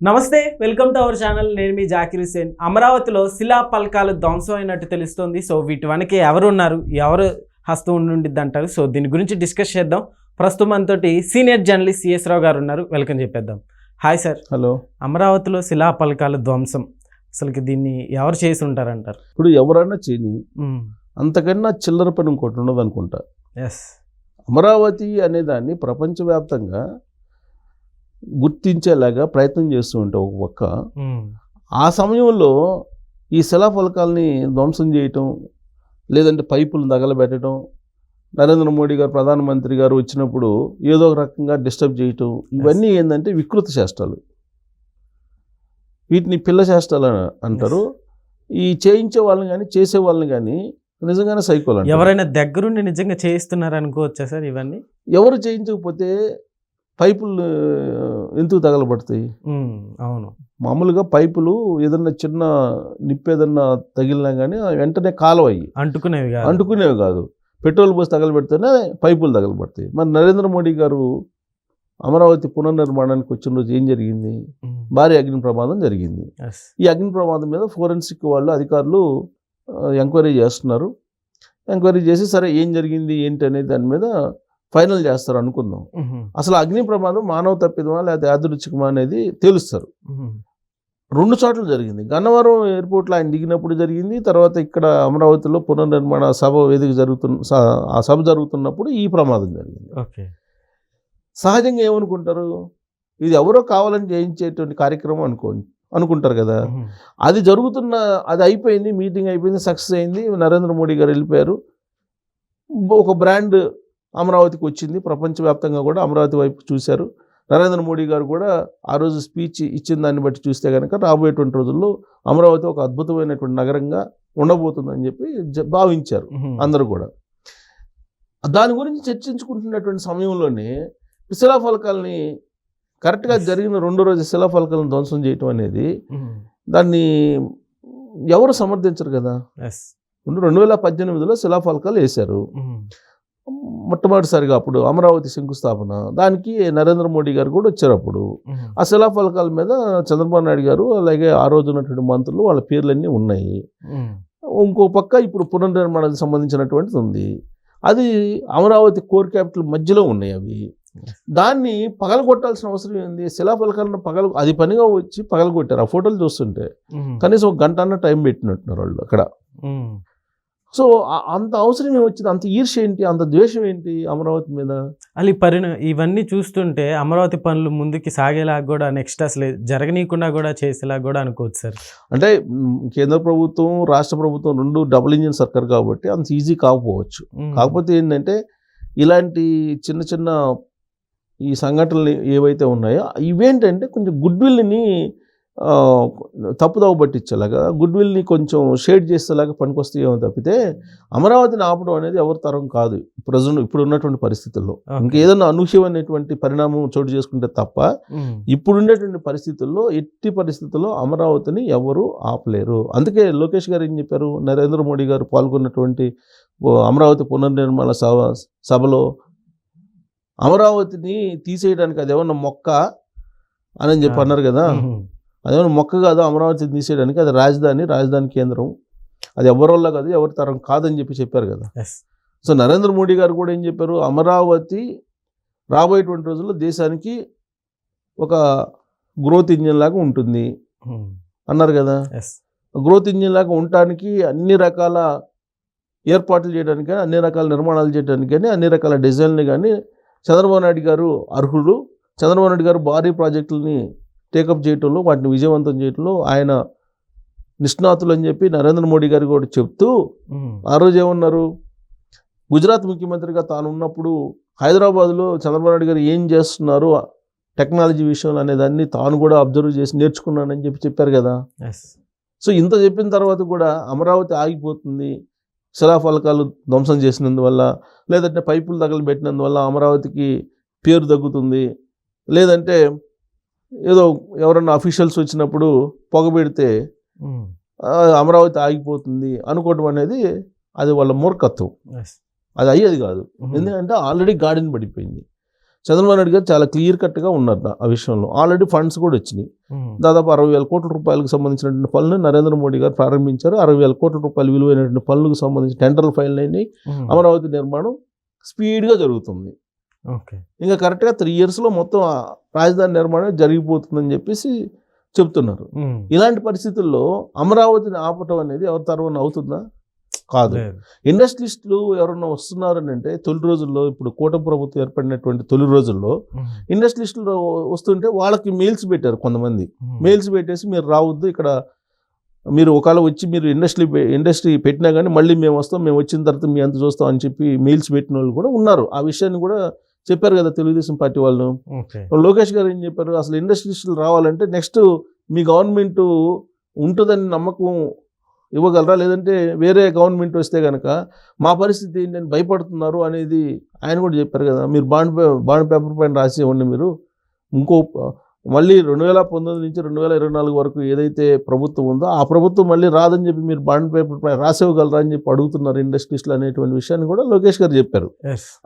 నమస్తే welcome to our channel. నేను మీ జాకిర్ హుసేన్ అమరావతిలో శిలా పలకాలు ధ్వంసం అయినట్టు తెలుస్తోంది. సో వీటి వెనక ఎవరు ఉన్నారు ఎవరు హస్తం ఉండిద్ది అంటారు సో దీని గురించి డిస్కస్ చేద్దాం. ప్రస్తుతం మనతోటి సీనియర్ జర్నలిస్ట్ సిఎస్ రావు గారు ఉన్నారు. వెల్కమ్ చెప్పేద్దాం. Hi sir. హలో. అమరావతిలో శిలా పలకాలు ధ్వంసం. అసలుకి దీన్ని ఎవరు చేసి ఉంటారంటారు? ఇప్పుడు ఎవరైనా చేయని అంతకన్నా చిల్లర పని ఇంకోటి ఉండదు అనుకుంటా ఎస్. అమరావతి అనే దాన్ని ప్రపంచవ్యాప్తంగా గుర్తించేలాగా ప్రయత్నం చేస్తూ ఉంటాం ఒక పక్క. ఆ సమయంలో ఈ శిలాఫలకాల్ని ధ్వంసం చేయటం లేదంటే పైపులు తగలబెట్టడం నరేంద్ర మోడీ గారు ప్రధానమంత్రి గారు వచ్చినప్పుడు ఏదో ఒక రకంగా డిస్టర్బ్ చేయటం ఇవన్నీ ఏంటంటే వికృత చేష్టాలు వీటిని పిల్ల చేష్టాలు అని అంటారు. ఈ చేయించే వాళ్ళని కానీ చేసే వాళ్ళని కానీ నిజంగానే సైకోలు. ఎవరైనా దగ్గరుండి నిజంగా చేయిస్తున్నారు అనుకోవచ్చా సార్ ఇవన్నీ? ఎవరు చేయించకపోతే పైపులు ఎందుకు తగలబడతాయి? అవును. మామూలుగా పైపులు ఏదన్నా చిన్న నిప్పు ఏదన్నా తగిలినా కానీ వెంటనే కాలువ అయ్యి అంటుకునేవి కాదు. అంటుకునేవి కాదు. పెట్రోల్ పోసి తగలబెడితేనే పైపులు తగలబడతాయి. మరి నరేంద్ర మోడీ గారు అమరావతి పునర్నిర్మాణానికి వచ్చిన రోజు ఏం జరిగింది? భారీ అగ్ని ప్రమాదం జరిగింది. ఈ అగ్ని ప్రమాదం మీద ఫోరెన్సిక్ వాళ్ళు అధికారులు ఎంక్వైరీ చేస్తున్నారు. ఎంక్వైరీ చేసి సరే ఏం జరిగింది ఏంటి అనేది దాని మీద ఫైనల్ చేస్తారు అనుకుందాం. అసలు అగ్ని ప్రమాదం మానవ తప్పిదమా లేదా యాదృచ్ఛికమా అనేది తెలుస్తారు. రెండు చోట్ల జరిగింది. గన్నవరం ఎయిర్పోర్ట్లో ఆయన దిగినప్పుడు జరిగింది. తర్వాత ఇక్కడ అమరావతిలో పునర్నిర్మాణ సభ వేదిక జరుగుతున్న ఆ సభ జరుగుతున్నప్పుడు ఈ ప్రమాదం జరిగింది. ఓకే. సహజంగా ఏమనుకుంటారు? ఇది ఎవరో కావాలని చేయించేటువంటి కార్యక్రమం అనుకో అనుకుంటారు కదా. అది జరుగుతున్న అది అయిపోయింది మీటింగ్ అయిపోయింది సక్సెస్ అయింది. నరేంద్ర మోడీ గారు వెళ్ళిపోయారు. ఒక బ్రాండ్ అమరావతికి వచ్చింది. ప్రపంచవ్యాప్తంగా కూడా అమరావతి వైపు చూశారు. నరేంద్ర మోడీ గారు కూడా ఆ రోజు స్పీచ్ ఇచ్చిన దాన్ని బట్టి చూస్తే కనుక రాబోయేటువంటి రోజుల్లో అమరావతి ఒక అద్భుతమైనటువంటి నగరంగా ఉండబోతుందని చెప్పి భావించారు అందరూ కూడా. దాని గురించి చర్చించుకుంటున్నటువంటి సమయంలోనే శిలాఫలకాలని కరెక్ట్గా జరిగిన రెండో రోజు శిలాఫలకాలను ధ్వంసం చేయటం అనేది దాన్ని ఎవరు సమర్థించరు కదా? Yes. రెండు వేల పద్దెనిమిదిలో శిలాఫలకాలు వేశారు. మొట్టమొదటిసారిగా అప్పుడు అమరావతి శంకుస్థాపన దానికి నరేంద్ర మోడీ గారు కూడా వచ్చారు అప్పుడు. ఆ శిలాఫలకాల మీద చంద్రబాబు నాయుడు గారు అలాగే ఆ రోజు ఉన్నటువంటి మంత్రులు వాళ్ళ పేర్లన్నీ ఉన్నాయి. ఇంకో పక్క ఇప్పుడు పునర్నిర్మాణానికి సంబంధించినటువంటిది ఉంది. అది అమరావతి కోర్ క్యాపిటల్ మధ్యలో ఉన్నాయి అవి. దాన్ని పగలగొట్టాల్సిన అవసరం ఏంది? శిలాఫలకాలను పగల అది పనిగా వచ్చి పగలగొట్టారు. ఆ ఫోటోలు చూస్తుంటే కనీసం ఒక గంట అన్న టైం పెట్టినట్టున్నారు వాళ్ళు అక్కడ. సో అంత అవసరం ఏమొచ్చింది? అంత ఈర్ష్య ఏంటి? అంత ద్వేషం ఏంటి అమరావతి మీద? అసలు ఈ పరిణ ఇవన్నీ చూస్తుంటే అమరావతి పనులు ముందుకి సాగేలా కూడా నెక్స్ట్ అసలు జరగనీయకుండా కూడా చేసేలా కూడా అనుకోవచ్చు సార్. అంటే కేంద్ర ప్రభుత్వం రాష్ట్ర ప్రభుత్వం రెండు డబుల్ ఇంజిన్ సర్కార్ కాబట్టి అంత ఈజీ కాకపోవచ్చు. కాకపోతే ఏంటంటే ఇలాంటి చిన్న చిన్న ఈ సంఘటనలు ఏవైతే ఉన్నాయో ఇవేంటంటే కొంచెం గుడ్ విల్ని తప్పుదవ పట్టించేలాగా గుడ్ విల్ని కొంచెం షేడ్ చేసేలాగా పనికొస్తాయేమో తప్పితే అమరావతిని ఆపడం అనేది ఎవరి తరం కాదు. ప్రజెంట్ ఇప్పుడు ఉన్నటువంటి పరిస్థితుల్లో. Okay. ఇంకా ఏదైనా అనూహ్యమైనటువంటి పరిణామం చోటు చేసుకుంటే తప్ప ఉహు, ఇప్పుడు ఉండేటువంటి పరిస్థితుల్లో ఎట్టి పరిస్థితుల్లో అమరావతిని ఎవరు ఆపలేరు. అందుకే లోకేష్ గారు ఏం చెప్పారు? నరేంద్ర మోడీ గారు పాల్గొన్నటువంటి అమరావతి పునర్నిర్మాణ సభ సభలో అమరావతిని తీసేయడానికి అది ఏమన్నా మొక్క? అని చెప్పి అన్నారు కదా. ఉహు, అదేమన్నా మొక్క కాదు అమరావతిని తీసేయడానికి అది రాజధాని రాజధాని కేంద్రం. అది ఎవరి వల్ల కాదు ఎవరి తరం కాదని చెప్పి చెప్పారు కదా. సో నరేంద్ర మోడీ గారు కూడా ఏం చెప్పారు? అమరావతి రాబోయేటువంటి రోజుల్లో దేశానికి ఒక గ్రోత్ ఇంజిన్ లాగా ఉంటుంది. ఉహు, అన్నారు కదా. గ్రోత్ ఇంజిన్ లాగా ఉండటానికి అన్ని రకాల ఏర్పాట్లు చేయడానికి కానీ అన్ని రకాల నిర్మాణాలు చేయడానికి కానీ అన్ని రకాల డిజైన్లు కానీ చంద్రబాబు నాయుడు గారు అర్హులు. చంద్రబాబు నాయుడు గారు భారీ ప్రాజెక్టులని టేకప్ చేయటంలో వాటిని విజయవంతం చేయటంలో ఆయన నిష్ణాతులు అని చెప్పి నరేంద్ర మోడీ గారు కూడా చెప్తూ ఆ రోజు ఏమన్నారు? గుజరాత్ ముఖ్యమంత్రిగా తాను ఉన్నప్పుడు హైదరాబాద్లో చంద్రబాబు నాయుడు గారు ఏం చేస్తున్నారు? టెక్నాలజీ విషయంలో అనేదాన్ని తాను కూడా అబ్జర్వ్ చేసి నేర్చుకున్నానని చెప్పి చెప్పారు కదా. సో ఇంత చెప్పిన తర్వాత కూడా అమరావతి ఆగిపోతుంది. శిలాఫలకాలు ధ్వంసం చేసినందువల్ల లేదంటే పైపులు తగలబెట్టినందువల్ల అమరావతికి పేరు తగ్గుతుంది. లేదంటే ఏదో ఎవరన్నా అఫీషియల్స్ వచ్చినప్పుడు పొగబెడితే అమరావతి ఆగిపోతుంది అనుకోవడం అనేది అది వాళ్ళ మూర్ఖత్వం. అది అయ్యేది కాదు. ఎందుకంటే ఆల్రెడీ గార్డెన్ పడిపోయింది. చంద్రబాబు నాయుడు గారు చాలా క్లియర్ కట్గా ఉన్నారు ఆ విషయంలో. ఆల్రెడీ ఫండ్స్ కూడా వచ్చినాయి. దాదాపు అరవై వేల కోట్ల రూపాయలకు సంబంధించినటువంటి పనులు నరేంద్ర మోడీ గారు ప్రారంభించారు. అరవై వేల కోట్ల రూపాయలు విలువైనటువంటి పనులకు సంబంధించి టెండర్లు ఫైల్ అయినాయి. అమరావతి నిర్మాణం స్పీడ్గా జరుగుతుంది. ఇంకా కరెక్ట్గా త్రీ ఇయర్స్లో మొత్తం రాజధాని నిర్మాణం జరిగిపోతుందని చెప్పేసి చెప్తున్నారు. ఇలాంటి పరిస్థితుల్లో అమరావతిని ఆపటం అనేది ఎవరి తరవన అవుతుందా కాదు. ఇండస్ట్రియలిస్టులు ఎవరన్నా వస్తున్నారని అంటే తొలి రోజుల్లో ఇప్పుడు కూటమి ప్రభుత్వం ఏర్పడినటువంటి తొలి రోజుల్లో. ఇండస్ట్రియలిస్టులు వస్తుంటే వాళ్ళకి మెయిల్స్ పెట్టారు కొంతమంది. మెయిల్స్ పెట్టేసి మీరు రావద్దు ఇక్కడ మీరు ఒకవేళ వచ్చి మీరు ఇండస్ట్రీ ఇండస్ట్రీ పెట్టినా కానీ మళ్ళీ మేము వస్తాం మేము వచ్చిన తర్వాత మీ అంత చూస్తాం అని చెప్పి మెయిల్స్ పెట్టిన వాళ్ళు కూడా ఉన్నారు ఆ విషయాన్ని కూడా చెప్పారు కదా తెలుగుదేశం పార్టీ వాళ్ళు. లోకేష్ గారు ఏం చెప్పారు? అసలు ఇండస్ట్రియలిస్టులు రావాలంటే నెక్స్ట్ మీ గవర్నమెంట్ ఉంటుందని నమ్మకం ఇవ్వగలరా? లేదంటే వేరే గవర్నమెంట్ వస్తే కనుక మా పరిస్థితి ఏంటని భయపడుతున్నారు అనేది ఆయన కూడా చెప్పారు కదా. మీరు బాండ్ పే బాండ్ పేపర్ పైన రాసి ఇవ్వండి మీరు. ఇంకో మళ్ళీ రెండు వేల పంతొమ్మిది నుంచి రెండు వేల ఇరవై నాలుగు వరకు ఏదైతే ప్రభుత్వం ఉందో ఆ ప్రభుత్వం మళ్ళీ రాదని చెప్పి మీరు బాండ్ పేపర్ పైన రాసి ఇవ్వగలరా అని చెప్పి అడుగుతున్నారు ఇండస్ట్రీస్లో అనేటువంటి విషయాన్ని కూడా లోకేష్ గారు చెప్పారు.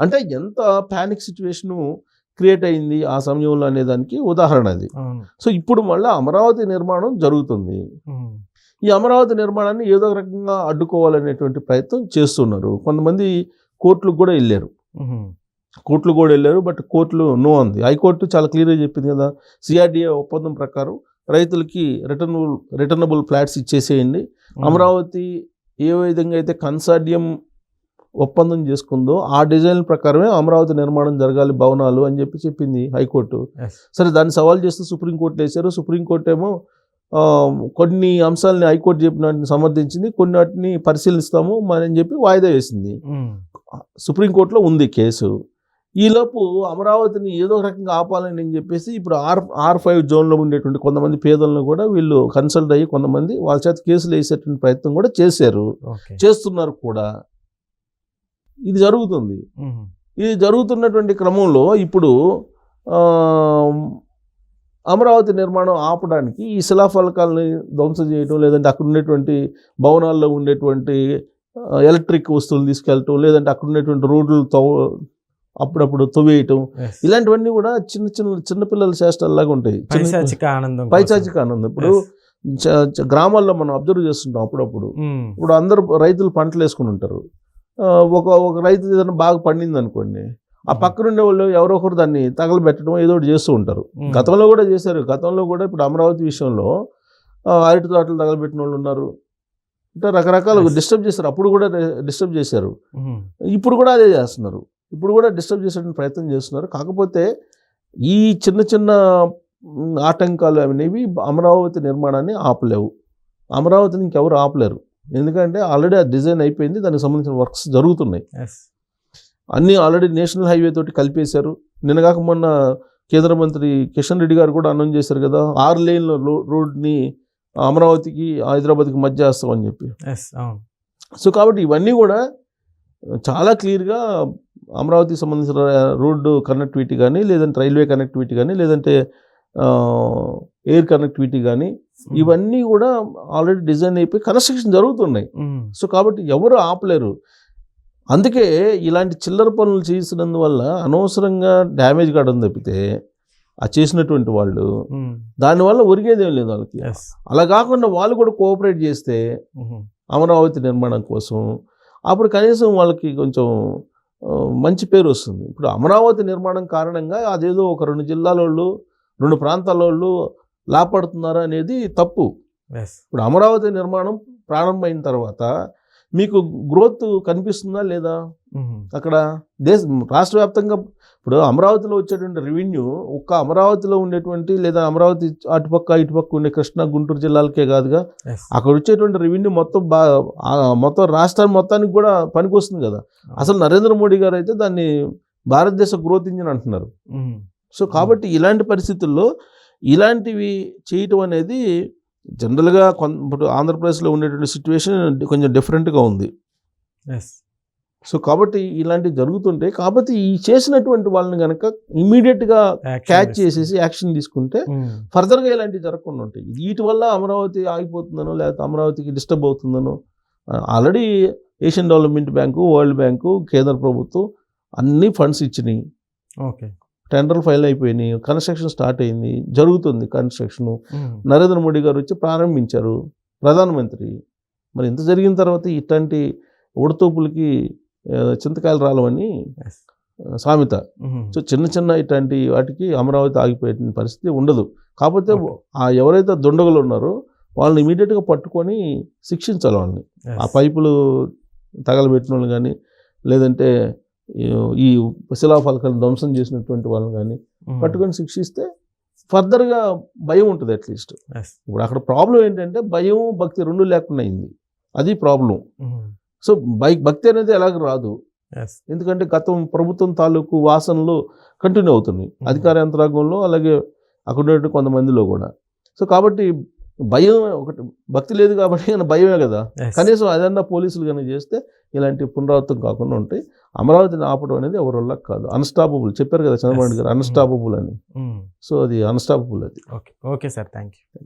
అంటే ఎంత ప్యానిక్ సిచ్యువేషను క్రియేట్ అయింది ఆ సమయంలో అనే దానికి ఉదాహరణ అది. సో ఇప్పుడు మళ్ళీ అమరావతి నిర్మాణం జరుగుతుంది. ఉమ్. ఈ అమరావతి నిర్మాణాన్ని ఏదో రకంగా అడ్డుకోవాలనేటువంటి ప్రయత్నం చేస్తున్నారు. కొంతమంది కోర్టులకు కూడా వెళ్ళారు. ఉమ్. కోర్టులు కూడా వెళ్ళారు బట్ కోర్టులు నో అంది. హైకోర్టు చాలా క్లియర్గా చెప్పింది కదా సిఆర్డిఏ ఒప్పందం ప్రకారం రైతులకి రిటర్నబుల్ రిటర్నబుల్ ఫ్లాట్స్ ఇచ్చేసేయండి. అమరావతి ఏ విధంగా అయితే కన్సార్డియం ఒప్పందం చేసుకుందో ఆ డిజైన్ ప్రకారమే అమరావతి నిర్మాణం జరగాలి భవనాలు అని చెప్పి చెప్పింది హైకోర్టు. సరే దాన్ని సవాల్ చేస్తూ సుప్రీంకోర్టులో వేశారు. సుప్రీంకోర్టు ఏమో కొన్ని అంశాలని హైకోర్టు చెప్పిన వాటిని సమర్థించింది కొన్ని వాటిని పరిశీలిస్తాము అని చెప్పి వాయిదా వేసింది. సుప్రీంకోర్టులో ఉంది కేసు. ఈలోపు అమరావతిని ఏదో రకంగా ఆపాలని అని చెప్పేసి ఇప్పుడు ఆర్ ఆర్ ఫైవ్ జోన్లో ఉండేటువంటి కొంతమంది పేదలను కూడా వీళ్ళు కన్సల్ట్ అయ్యి కొంతమంది వాళ్ళ చేత కేసులు వేసేటువంటి ప్రయత్నం కూడా చేశారు. చేస్తున్నారు కూడా. ఇది జరుగుతుంది. ఇది జరుగుతున్నటువంటి క్రమంలో ఇప్పుడు అమరావతి నిర్మాణం ఆపడానికి ఈ శిలాఫలకాలని ధ్వంసం చేయటం లేదంటే అక్కడ ఉండేటువంటి భవనాల్లో ఉండేటువంటి ఎలక్ట్రిక్ వస్తువులు తీసుకెళ్ళటం లేదంటే అక్కడ ఉండేటువంటి రోడ్లు అప్పుడప్పుడు తవ్వేయటం. ఇలాంటివన్నీ కూడా చిన్న చిన్న చిన్నపిల్లల చేష్టల్లాగా ఉంటాయి. పైశాచిక ఆనందం కోసం. పైచాచిక ఆనందం. ఇప్పుడు గ్రామాల్లో మనం అబ్జర్వ్ చేస్తుంటాం అప్పుడప్పుడు. ఉమ్. ఇప్పుడు అందరూ రైతులు పంటలు వేసుకుని ఉంటారు. ఒక ఒక రైతు ఏదైనా బాగా పండింది అనుకోండి ఆ పక్కన ఉండే వాళ్ళు ఎవరో ఒకరు దాన్ని తగలబెట్టడం ఏదో ఒకటి చేస్తూ ఉంటారు. ఉమ్. గతంలో కూడా చేశారు. గతంలో కూడా ఇప్పుడు అమరావతి విషయంలో అరటి తోటలు తగలబెట్టిన వాళ్ళు ఉన్నారు. అంటే రకరకాల. డిస్టర్బ్ చేశారు. అప్పుడు కూడా డిస్టర్బ్ చేశారు. ఇప్పుడు కూడా అదే చేస్తున్నారు. ఇప్పుడు కూడా డిస్టర్బ్ చేసే ప్రయత్నం చేస్తున్నారు. కాకపోతే ఈ చిన్న చిన్న ఆటంకాలు అనేవి అమరావతి నిర్మాణాన్ని ఆపలేవు. అమరావతిని ఇంకెవరు ఆపలేరు. ఎందుకంటే ఆల్రెడీ ఆ డిజైన్ అయిపోయింది. దానికి సంబంధించిన వర్క్స్ జరుగుతున్నాయి. అన్నీ ఆల్రెడీ నేషనల్ హైవే తోటి కలిపేశారు. నిన్నగాక మొన్న కేంద్ర మంత్రి కిషన్ రెడ్డి గారు కూడా అనౌన్స్ చేశారు కదా ఆరు లేన్ల రోడ్ని అమరావతికి హైదరాబాద్కి మధ్య వేస్తామని చెప్పి. సో కాబట్టి ఇవన్నీ కూడా చాలా క్లియర్గా అమరావతికి సంబంధించిన రోడ్డు కనెక్టివిటీ కానీ లేదంటే రైల్వే కనెక్టివిటీ కానీ లేదంటే ఎయిర్ కనెక్టివిటీ కానీ ఇవన్నీ కూడా ఆల్రెడీ డిజైన్ అయిపోయి కన్స్ట్రక్షన్ జరుగుతున్నాయి. సో కాబట్టి ఎవరు ఆపలేరు అందుకే ఇలాంటి చిల్లర పనులు చేసినందువల్ల అనవసరంగా డ్యామేజ్ కావడం తప్పితే ఆ చేసినటువంటి వాళ్ళు. దానివల్ల ఒరిగేదేం లేదు వాళ్ళకి. అలా కాకుండా వాళ్ళు కూడా కోఆపరేట్ చేస్తే. అమరావతి నిర్మాణం కోసం అప్పుడు కనీసం వాళ్ళకి కొంచెం మంచి పేరు వస్తుంది ఇప్పుడు అమరావతి నిర్మాణం కారణంగా అదేదో ఒక రెండు జిల్లాల వాళ్ళు రెండు ప్రాంతాల వాళ్ళు లాభపడుతున్నారు అనేది తప్పు. ఇప్పుడు అమరావతి నిర్మాణం ప్రారంభమైన తర్వాత మీకు గ్రోత్ కనిపిస్తుందా లేదా. అక్కడ దేశ రాష్ట్ర వ్యాప్తంగా ఇప్పుడు అమరావతిలో వచ్చేటువంటి రెవెన్యూ ఒక్క అమరావతిలో ఉండేటువంటి లేదా అమరావతి అటుపక్క ఇటుపక్క ఉండే కృష్ణా గుంటూరు జిల్లాలకే కాదుగా. అక్కడ వచ్చేటువంటి రెవెన్యూ మొత్తం బా మొత్తం రాష్ట్రం మొత్తానికి కూడా పనికొస్తుంది కదా అసలు నరేంద్ర మోడీ గారు అయితే దాన్ని భారతదేశ గ్రోత్ ఇంజిన్ అంటున్నారు. సో కాబట్టి ఇలాంటి పరిస్థితుల్లో ఇలాంటివి చేయటం అనేది జనరల్గా కొన్ ఇప్పుడు ఆంధ్రప్రదేశ్లో ఉండేటువంటి సిచ్యువేషన్ కొంచెం డిఫరెంట్గా ఉంది. సో కాబట్టి ఇలాంటివి జరుగుతుంటే కాబట్టి ఈ చేసినటువంటి వాళ్ళని కనుక ఇమీడియట్గా క్యాచ్. చేసేసి యాక్షన్ తీసుకుంటే ఉమ్. ఫర్దర్గా ఇలాంటివి జరగకుండా ఉంటాయి వీటి వల్ల అమరావతి ఆగిపోతుందనో లేకపోతే అమరావతికి disturb అవుతుందనో already Asian development bank world bank కేంద్ర ప్రభుత్వం అన్ని ఫండ్స్ ఇచ్చినాయి ఓకే టెండర్లు ఫైల్ అయిపోయినాయి కన్స్ట్రక్షన్ స్టార్ట్ అయింది జరుగుతుంది కన్స్ట్రక్షన్. నరేంద్ర మోడీ గారు వచ్చి ప్రారంభించారు ప్రధానమంత్రి. మరి ఇంత జరిగిన తర్వాత ఇట్లాంటి ఉడతూపులకి చింతకాయలు రాలవని సామెత. సో చిన్న చిన్న ఇట్లాంటి వాటికి అమరావతి ఆగిపోయే పరిస్థితి ఉండదు. కాకపోతే. ఆ ఎవరైతే దుండగులు ఉన్నారో వాళ్ళని ఇమీడియట్గా పట్టుకొని శిక్షించాలి వాళ్ళని. ఆ పైపులు తగలబెట్టిన వాళ్ళు కానీ లేదంటే ఈ- శిలాఫలకాలను ధ్వంసం చేసినటువంటి వాళ్ళని కానీ పట్టుకొని శిక్షిస్తే ఫర్దర్గా భయం ఉంటుంది అట్లీస్ట్ ఇప్పుడు అక్కడ ప్రాబ్లం ఏంటంటే భయం భక్తి రెండు లేకుండా అయింది. అది ప్రాబ్లం సో బై భక్తి అనేది ఎలాగ రాదు. ఎందుకంటే గతం ప్రభుత్వం తాలూకు వాసనలు కంటిన్యూ అవుతున్నాయి. అధికార యంత్రాంగంలో అలాగే అక్కడ కొంతమందిలో కూడా. సో కాబట్టి భయం ఒకటి భక్తి లేదు కాబట్టి భయమే కదా. కనీసం అదన్నా పోలీసులు కనుక చేస్తే ఇలాంటి పునరావృతం కాకుండా ఉంటాయి అమరావతిని ఆపడం అనేది ఎవరి వల్ల కాదు. అన్స్టాపబుల్ చెప్పారు కదా చంద్రబాబు నాయుడు గారు. అన్స్టాపబుల్ అని. సో అది అన్స్టాపబుల్ అది. Okay okay sir thank you